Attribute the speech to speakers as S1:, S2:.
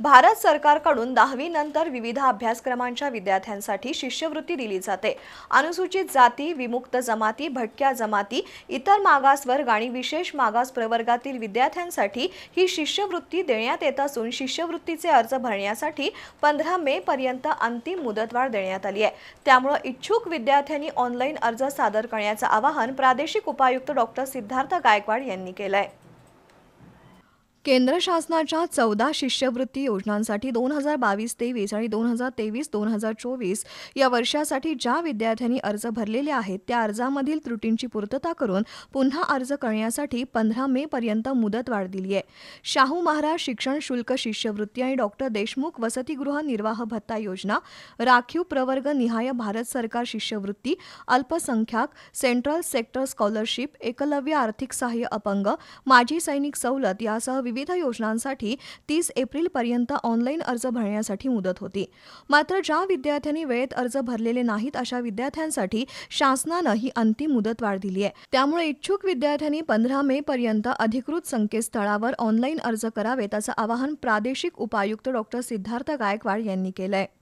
S1: भारत सरकारकडून दहावी नंतर विविध अभ्यासक्रमांच्या विद्यार्थ्यांसाठी शिष्यवृत्ती दिली जाते. अनुसूचित जाती विमुक्त जमाती भटक्या जमाती इतर मागासवर्ग आणि विशेष मागास प्रवर्गातील विद्यार्थ्यांसाठी ही शिष्यवृत्ती देण्यात येत असून शिष्यवृत्तीचे अर्ज भरण्यासाठी पंधरा मे पर्यंत अंतिम मुदतवाढ देण्यात आली आहे. त्यामुळे इच्छुक विद्यार्थ्यांनी ऑनलाईन अर्ज सादर करण्याचं आवाहन प्रादेशिक उपायुक्त डॉक्टर सिद्धार्थ गायकवाड यांनी केलं आहे केंद्र शासनाच्या चौदा शिष्यवृत्ती योजनांसाठी दोन हजार बावीस तेवीस आणि दोन हजार तेवीस दोन हजार चोवीस या वर्षासाठी ज्या विद्यार्थ्यांनी अर्ज भरलेले आहेत त्या अर्जामधील त्रुटींची पूर्तता करून पुन्हा अर्ज करण्यासाठी पंधरा मे पर्यंत मुदतवाढ दिली आहे. शाहू महाराज शिक्षण शुल्क शिष्यवृत्ती आणि डॉक्टर देशमुख वसतिगृह निर्वाह भत्ता योजना राखीव प्रवर्ग निहाय भारत सरकार शिष्यवृत्ती अल्पसंख्याक सेंट्रल सेक्टर स्कॉलरशिप एकलव्य आर्थिक सहाय्य अपंग माजी सैनिक सवलत यासह विविध विविध योजनांसाठी तीस एप्रिलपर्यंत ऑनलाईन अर्ज भरण्यासाठी मुदत होती. मात्र ज्या विद्यार्थ्यांनी वेळेत अर्ज भरलेले नाहीत अशा विद्यार्थ्यांसाठी शासनानं ही अंतिम मुदतवाढ दिली आहे. त्यामुळे इच्छुक विद्यार्थ्यांनी पंधरा मे पर्यंत अधिकृत संकेतस्थळावर ऑनलाईन अर्ज करावेत असं आवाहन प्रादेशिक उपायुक्त डॉक्टर सिद्धार्थ गायकवाड यांनी केलं आहे